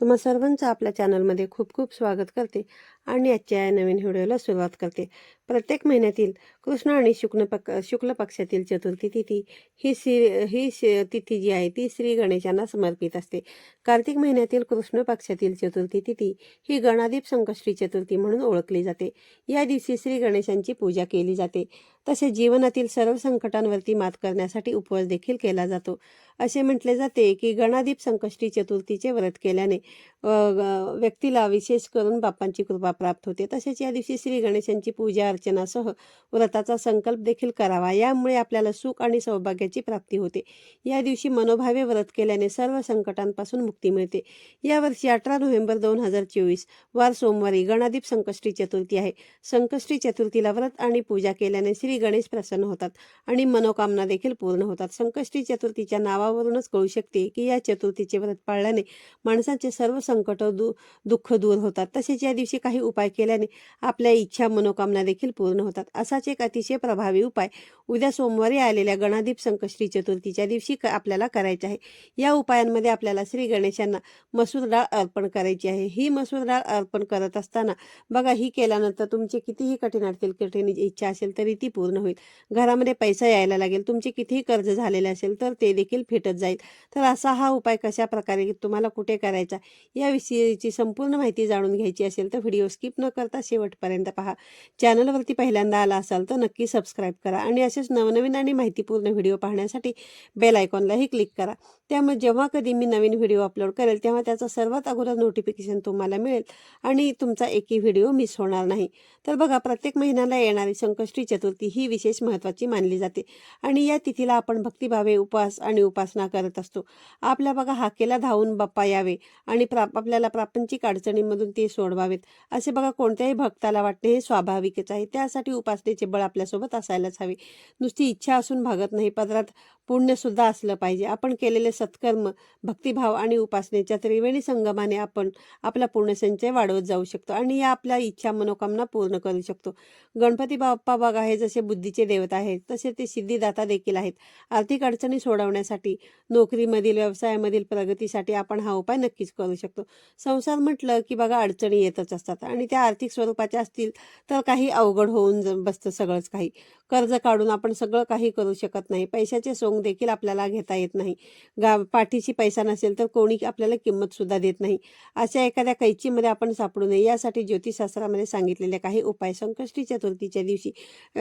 तुम्हा सर्वांचं आपल्या चॅनलमध्ये खूप खूप स्वागत करते आणि आजच्या या नवीन व्हिडिओला सुरुवात करते. प्रत्येक महिन्यातील कृष्ण आणि शुक्ल पक शुक्ल पक्षातील चतुर्थी तिथी ही श्री ही श- तिथी जी आहे ती श्री गणेशांना समर्पित असते. कार्तिक महिन्यातील कृष्ण पक्षातील चतुर्थी तिथी ही गणादीप संकष्टी चतुर्थी म्हणून ओळखली जाते. या दिवशी श्री गणेशांची पूजा केली जाते. तसेच जीवनातील सर्व संकटांवरती मात करण्यासाठी उपवास देखील केला जातो. असे म्हटले जाते की गणादीप संकष्टी चतुर्थीचे व्रत केल्याने व्यक्तीला विशेष करून बाप्पांची कृपा प्राप्त होते. तसेच या दिवशी श्री गणेशांची पूजा अर्चनासह व्रताचा संकल्प देखील करावा. यामुळे आपल्याला सुख आणि सौभाग्याची प्राप्ती होते. या दिवशी मनोभावे व्रत केल्याने सर्व संकटांपासून मुक्ती मिळते. यावर्षी अठरा नोव्हेंबर दोन हजार चोवीस वार सोमवारी गणादीप संकष्टी चतुर्थी आहे. संकष्टी चतुर्थीला व्रत आणि पूजा केल्याने श्री गणेश प्रसन्न होतात आणि मनोकामना देखील पूर्ण होतात. संकष्टी चतुर्थीच्या नावावरूनच कळू शकते की या चतुर्थीचे व्रत पाळल्याने माणसाचे सर्व संकट दु दुःख दूर होतात. तसेच या दिवशी काही उपाय केल्याने आपल्या इच्छा मनोकामना देखील पूर्ण होतात. असाच एक अतिशय प्रभावी उपाय उद्या सोमवारी आलेल्या गणाधीप संकष्टी चतुर्थीच्या दिवशी आपल्याला करायचा आहे. या उपायांमध्ये आपल्याला श्री गणेशांना मसूर डाळ अर्पण करायची आहे. ही मसूर डाळ अर्पण करत असताना बघा ही केल्यानंतर तुमची कितीही कठीण अडतील कठीण इच्छा असेल तरी ती पूर्ण होईल. घरामध्ये पैसा यायला लागेल तुमचे कितीही कर्ज झालेले असेल तर ते देखील फिटत जाईल. तर असा हा उपाय कशा प्रकारे तुम्हाला कुठे करायचा? याविषयीची संपूर्ण माहिती जाणून घ्यायची असेल तर व्हिडिओ स्किप न करता शेवटपर्यंत पहा. चॅनलवरती पहिल्यांदा आला असाल तर नक्की सबस्क्राईब करा आणि असेच नवनवीन आणि माहितीपूर्ण व्हिडिओ पाहण्यासाठी बेल आयकॉनलाही क्लिक करा. त्यामुळे जेव्हा कधी मी नवीन व्हिडिओ अपलोड करेल तेव्हा त्याचं सर्वात अगोदर नोटिफिकेशन तुम्हाला मिळेल आणि तुमचा एकही व्हिडिओ मिस होणार नाही. तर बघा प्रत्येक महिन्याला येणारी संकष्टी चतुर्थी ही विशेष महत्त्वाची मानली जाते आणि या तिथीला आपण भक्तिभावे उपवास आणि उपासना करत असतो. आपल्या बघा हाकेला धावून बाप्पा यावे आणि प्राप आपल्याला प्रापंचिक अडचणींमधून ते सोडवावेत. असे बघा कोणत्याही भक्ताला वाटते हे स्वाभाविकच आहे. त्यासाठी उपासनेचे बळ आपल्यासोबत असायलाच हवे. नुसती इच्छा असून भागत नाही. पदरात पुण्यसुद्धा असलं पाहिजे. आपण केलेले सत्कर्म भक्तिभाव आणि उपासनेच्या त्रिवेणी संगमाने आपण आपला पुण्यसंचय वाढवत जाऊ शकतो आणि या आपल्या इच्छा मनोकामना पूर्ण करू शकतो. गणपती बाप्पा बघा हे जसे बुद्धीचे देवता आहेत तसे ते सिद्धिदाता देखील आहेत. आर्थिक अडचणी सोडवण्यासाठी नोकरीमधील व्यवसायामधील प्रगतीसाठी आपण हा उपाय नक्कीच करू शकतो. संसार म्हटलं की बघा अडचणी येतच असतात आणि त्या आर्थिक स्वरूपाच्या असतील तर काही अवघड होऊन बसतं सगळंच काही. कर्ज काढून आपण सगळं काही करू शकत नाही. पैशाचे सोंग देखील आपल्याला घेता येत नाही. गा पाठीशी पैसा नसेल तर कोणी आपल्याला किंमत सुद्धा देत नाही. अशा एखाद्या कैचीमध्ये आपण सापडू नये. यासाठी ज्योतिषशास्त्रामध्ये सांगितलेले काही उपाय संकष्टी चतुर्थीच्या दिवशी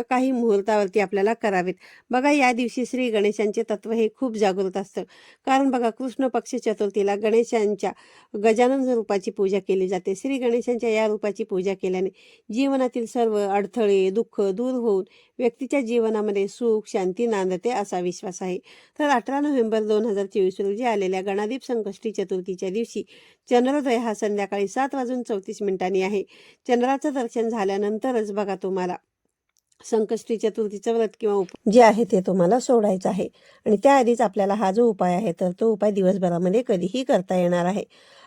काही मुहूर्तावरती आपल्याला करावेत. बघा या दिवशी श्री गणेशांचे तत्व हे खूप जागृत असतं. कारण बघा कृष्ण पक्ष चतुर्थीला गणेशांच्या गजानन रूपाची पूजा केली जाते. श्री गणेशांच्या या रूपाची पूजा केल्याने जीवनातील सर्व अडथळे दुःख दूर होऊन व्यक्ती व्यक्तीच्या जीवनामध्ये सुख शांती नांदते असा विश्वास आहे. तर अठरा नोव्हेंबर दोन हजार चोवीस रोजी आलेल्या गणादीप संकष्टी चतुर्थीच्या दिवशी चंद्रोदय हा संध्याकाळी सात वाजून चौतीस मिनिटांनी आहे. चंद्राचं दर्शन झाल्यानंतरच बघा तुम्हाला. संकष्टी चतुर्थीचं व्रत किंवा जे आहे ते तुम्हाला सोडायचं आहे. आणि त्याआधीच आपल्याला हा जो उपाय आहे तर तो उपाय दिवसभरामध्ये कधीही करता येणार आहे.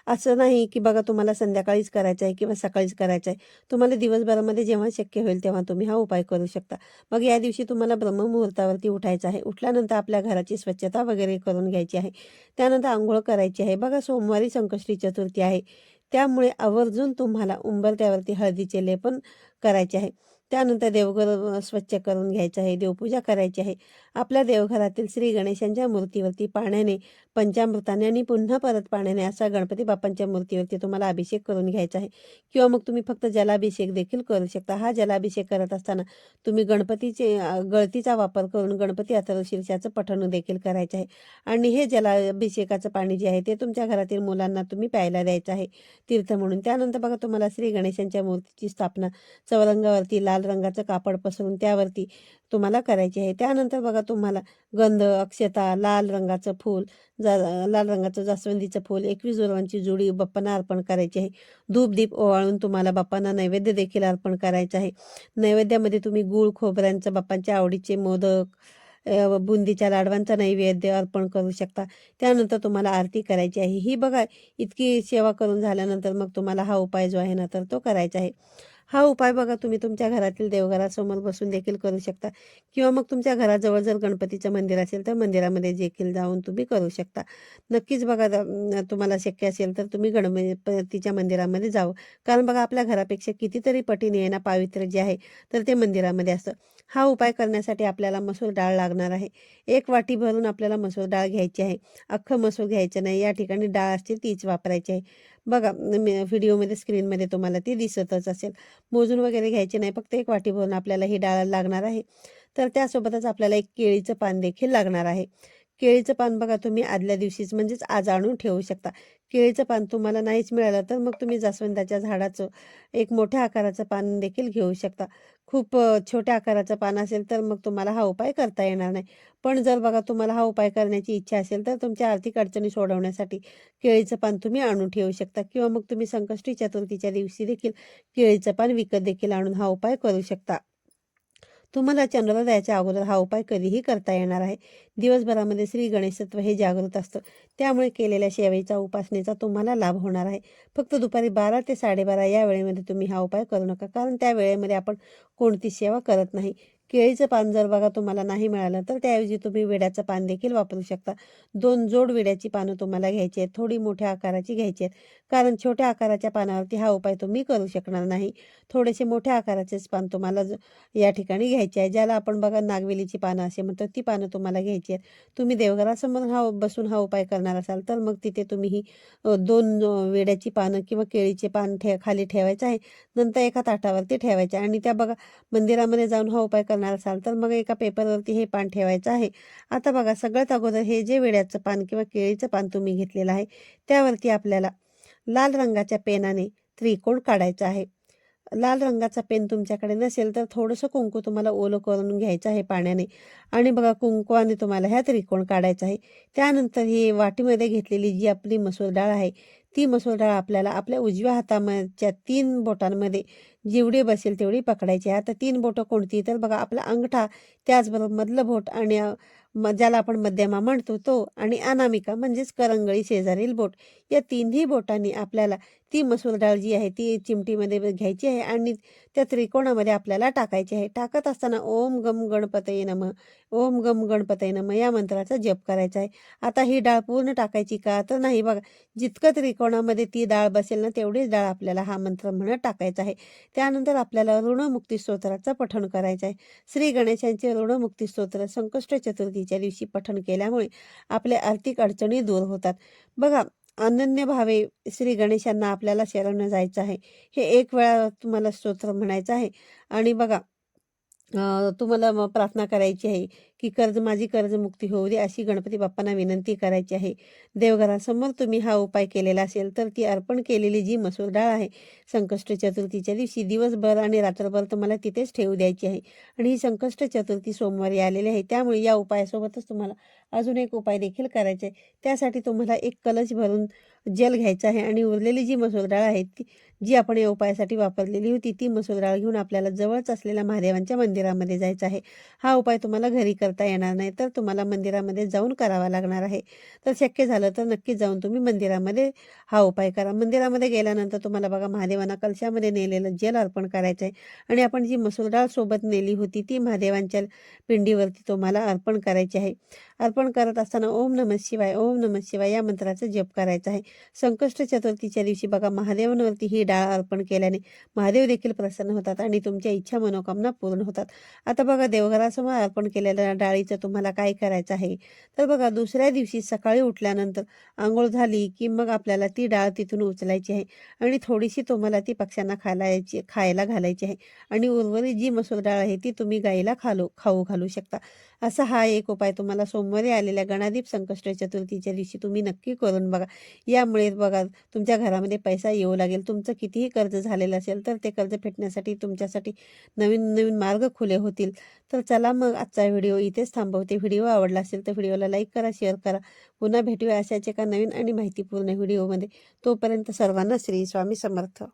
असं नाही की बघा तुम्हाला संध्याकाळीच करायचं आहे किंवा सकाळीच करायचं आहे तुम्हाला दिवसभरामध्ये जेव्हा शक्य होईल तेव्हा तुम्ही हा उपाय करू शकता. मग या दिवशी तुम्हाला ब्रह्ममुहूर्तावरती उठायचं आहे. उठल्यानंतर आपल्या घराची स्वच्छता वगैरे करून घ्यायची आहे. त्यानंतर आंघोळ करायची आहे. बघा सोमवारी संकष्टी चतुर्थी आहे. त्यामुळे आवर्जून तुम्हाला उंबरत्यावरती हळदीचे लेपन करायचे आहे. त्यानंतर देवघर स्वच्छ करून घ्यायचं आहे देवपूजा करायची आहे. आपल्या देवघरातील श्री गणेशांच्या मूर्तीवरती पाण्याने पंचामृताने आणि पुन्हा परत पाण्याने असा गणपती बाप्पांच्या मूर्तीवरती तुम्हाला अभिषेक करून घ्यायचा आहे. किंवा मग तुम्ही फक्त जलाभिषेक देखील करू शकता. हा जलाभिषेक करत असताना तुम्ही गणपतीचे गळतीचा वापर करून गणपती अथर्वशीर्षाचं पठण देखील करायचं आहे. आणि हे जलाभिषेकाचं पाणी जे आहे ते तुमच्या घरातील मुलांना तुम्ही प्यायला द्यायचं आहे. तीर्थ म्हणून. त्यानंतर बघा तुम्हाला श्री गणेशांच्या मूर्तीची स्थापना चौरंगावरती लाल रंगाचं कापड पसरून त्यावरती तुम्हाला करायची आहे. त्यानंतर बघा तुम्हाला गंध अक्षता लाल रंगाचं फूल जा लाल रंगाचं जास्वंदीचं फूल एकवीस जोरांची जुडी बाप्पांना अर्पण करायची आहे. धूप दीप ओवाळून तुम्हाला बाप्पांना नैवेद्य देखील अर्पण करायचं आहे. नैवेद्यामध्ये तुम्ही गूळ खोबऱ्यांचं बाप्पांच्या आवडीचे मोदक बुंदीच्या लाडवांचा नैवेद्य अर्पण करू शकता. त्यानंतर तुम्हाला आरती करायची आहे. ही बघा इतकी सेवा करून झाल्यानंतर मग तुम्हाला हा उपाय जो आहे ना तर तो करायचा आहे. हा उपाय बघा तुम्ही तुमच्या घरातील देवघरासमोर बसून देखील करू शकता. किंवा मग तुमच्या घराजवळ जर गणपतीचं मंदिर असेल तर मंदिरामध्ये देखील जाऊन तुम्ही करू शकता. नक्कीच बघा तुम्हाला शक्य असेल तर तुम्ही गणपतीच्या मंदिरामध्ये जावं. कारण बघा आपल्या घरापेक्षा कितीतरी पटीने येणं पावित्र्य जे आहे तर ते मंदिरामध्ये असतं. हा उपाय करण्यासाठी आपल्याला मसूर डाळ लागणार आहे. एक वाटी भरून आपल्याला मसूर डाळ घ्यायची आहे. अख्खं मसूर घ्यायचं नाही. या ठिकाणी डाळ असते तीच वापरायची आहे. बघा व्हिडिओमध्ये स्क्रीनमध्ये तुम्हाला ती दिसतच असेल. मोजून वगैरे घ्यायची नाही फक्त एक वाटी भरून आपल्याला ही डाळ लागणार आहे. तर त्यासोबतच आपल्याला एक केळीचं पान देखील लागणार आहे. केळीचं पान बघा तुम्ही आदल्या दिवशीच म्हणजेच आज आणून ठेवू शकता. केळीचं पान तुम्हाला नाहीच मिळालं तर मग तुम्ही जास्वंदाच्या झाडाचं एक मोठ्या आकाराचं पान देखील घेऊ शकता. खूप छोट्या आकाराचं पान असेल तर मग तुम्हाला हा उपाय करता येणार नाही. पण जर बघा तुम्हाला हा उपाय करण्याची इच्छा असेल तर तुमच्या आर्थिक अडचणी सोडवण्यासाठी केळीचं पान तुम्ही आणून ठेवू शकता किंवा मग तुम्ही संकष्टी चतुर्थीच्या दिवशी देखील केळीचं पान विकत देखील आणून हा उपाय करू शकता. तुम्हाला चंद्रोदयाच्या अगोदर हा उपाय कधीही करता येणार आहे. दिवसभरामध्ये श्री गणेशत्व हे जागृत असतं. त्यामुळे केलेल्या सेवेचा उपासनेचा तुम्हाला लाभ होणार आहे. फक्त दुपारी बारा ते साडेबारा या वेळेमध्ये तुम्ही हा उपाय करू नका. कारण त्या वेळेमध्ये आपण कोणती सेवा करत नाही. केळीचं पान जर बघा तुम्हाला नाही मिळालं तर त्याऐवजी तुम्ही विड्याचं पान देखील वापरू शकता. दोन जोड विड्याची पानं तुम्हाला घ्यायची आहेत. थोडी मोठ्या आकाराची घ्यायची आहेत. कारण छोट्या आकाराच्या पानावरती हा उपाय तुम्ही करू शकणार नाही. थोडेसे मोठ्या आकाराचेच पान तुम्हाला ज- या ठिकाणी घ्यायचे आहे. ज्याला आपण बघा नागवेलीची पानं असे म्हणतो ती पानं तुम्हाला घ्यायची आहेत. तुम्ही देवघरासमोर हा बसून हा उपाय करणार असाल तर मग तिथे तुम्ही ही दोन विड्याची वेड्याची पानं किंवा केळीचे पान ठे खाली ठेवायचं आहे. नंतर एका ताटावरती ठेवायचे आणि त्या बघा मंदिरामध्ये जाऊन हा उपाय करणार असाल तर मग एका पेपरवरती हे पान ठेवायचं आहे. आता बघा सगळ्यात अगोदर हे जे वेड्याचं पान किंवा केळीचं पान तुम्ही घेतलेलं आहे त्यावरती आपल्याला लाल रंगाच्या पेनाने त्रिकोण काढायचा आहे. लाल रंगाचा पेन तुमच्याकडे नसेल तर थोडंसं कुंकू तुम्हाला ओलं करून घ्यायचं आहे पाण्याने. आणि बघा कुंकवाने तुम्हाला ह्या त्रिकोण काढायचा आहे. त्यानंतर ही वाटीमध्ये घेतलेली जी आपली मसूर डाळ आहे ती मसूर डाळ आपल्याला आपल्या उजव्या हातामच्या तीन बोटांमध्ये जेवढी बसेल तेवढी पकडायची आहे. आता तीन बोटं कोणती? तर बघा आपला अंगठा त्याचबरोबर मधलं बोट आणि म- ज्याला आपण मध्यमा म्हणतो तो आणि अनामिका म्हणजेच करंगळी शेजारील बोट. या तिन्ही बोटांनी आपल्याला ती मसूर डाळ जी आहे ती चिमटीमध्ये घ्यायची आहे आणि त्या त्रिकोणामध्ये आपल्याला टाकायची आहे. टाकत असताना ओम गम गणपतये नम ओम गम गणपतये नम या मंत्राचा जप करायचा आहे. आता ही डाळ पूर्ण टाकायची का? तर नाही बघा जितकं त्रिकोणामध्ये ती डाळ बसेल ना तेवढीच डाळ आपल्याला हा मंत्र म्हणत टाकायचा आहे. त्यानंतर आपल्याला ऋणमुक्ती स्तोत्राचं पठण करायचं आहे. श्री गणेशांचे ऋणमुक्ती स्तोत्र संकष्ट चतुर्थीच्या दिवशी पठण केल्यामुळे आपल्या आर्थिक अडचणी दूर होतात. बघा अनन्य भावे श्री गणेशांना आपल्याला शरण जायचं आहे. हे एक वेळा तुम्हाला स्तोत्र म्हणायचं आहे. आणि बघा तुम्हाला मग प्रार्थना करायची आहे की कर्ज माझी कर्जमुक्ती होऊ दे अशी गणपती बाप्पांना विनंती करायची आहे. देवघरासमोर तुम्ही हा उपाय केलेला असेल तर ती अर्पण केलेली जी मसूर डाळ आहे संकष्ट चतुर्थीच्या दिवशी दिवसभर आणि रात्रभर तुम्हाला तिथेच ठेवू द्यायची आहे. आणि ही संकष्ट चतुर्थी सोमवारी आलेली आहे त्यामुळे या उपायासोबतच तुम्हाला अजून एक उपाय देखील करायचा आहे. त्यासाठी तुम्हाला एक कलश भरून जल घ्यायचं आहे आणि उरलेली जी मसूर डाळ आहे ती जी आपण या उपायासाठी वापरलेली होती ती मसूर डाळ घेऊन आपल्याला जवळच असलेल्या महादेवांच्या मंदिरामध्ये जायचं आहे. हा उपाय तुम्हाला घरी करता येणार नाही तर तुम्हाला मंदिरामध्ये जाऊन करावा लागणार आहे. तर शक्य झालं तर नक्की जाऊन तुम्ही मंदिरामध्ये हा उपाय करा. मंदिरामध्ये गेल्यानंतर तुम्हाला बघा महादेवांना कलशामध्ये नेलेलं जल अर्पण करायचं आहे आणि आपण जी मसूर डाळ सोबत नेली होती ती महादेवांच्या पिंडीवरती तुम्हाला अर्पण करायची आहे. अर्पण करत असताना ओम नमः शिवाय ओम नमः शिवाय या मंत्राचा जप करायचा आहे. संकष्ट चतुर्थीच्या दिवशी बघा महादेवांवरती ही डाळ अर्पण केल्याने महादेव देखील प्रसन्न होतात आणि तुमच्या इच्छा मनोकामना पूर्ण होतात. आता बघा देवघरासमोर अर्पण केलेल्या डाळीचं तुम्हाला काय करायचं आहे? तर बघा दुसऱ्या दिवशी सकाळी उठल्यानंतर आंघोळ झाली की मग आपल्याला ती डाळ तिथून उचलायची आहे आणि थोडीशी तुम्हाला ती पक्ष्यांना खायलायची खायला घालायची आहे आणि उर्वरित जी मसूर डाळ आहे ती तुम्ही गाईला खालो खाऊ घालू शकता. असा हा एक उपाय तुम्हाला सोमवारी आलेल्या गणादीप संकष्ट चतुर्थीच्या दिवशी तुम्ही नक्की करून बघा. यामुळे बघा तुमच्या घरामध्ये पैसा येऊ लागेल. तुमचं कितीही कर्ज झालेलं असेल तर ते कर्ज फेडण्यासाठी तुमच्यासाठी नवीन नवीन मार्ग खुले होतील. तर चला मग आजचा व्हिडिओ इथेच थांबवते. व्हिडिओ आवडला असेल तर व्हिडिओला लाईक करा शेअर करा. पुन्हा भेटूया अशाच एका नवीन आणि माहितीपूर्ण व्हिडिओमध्ये. तोपर्यंत सर्वांना श्री स्वामी समर्थ.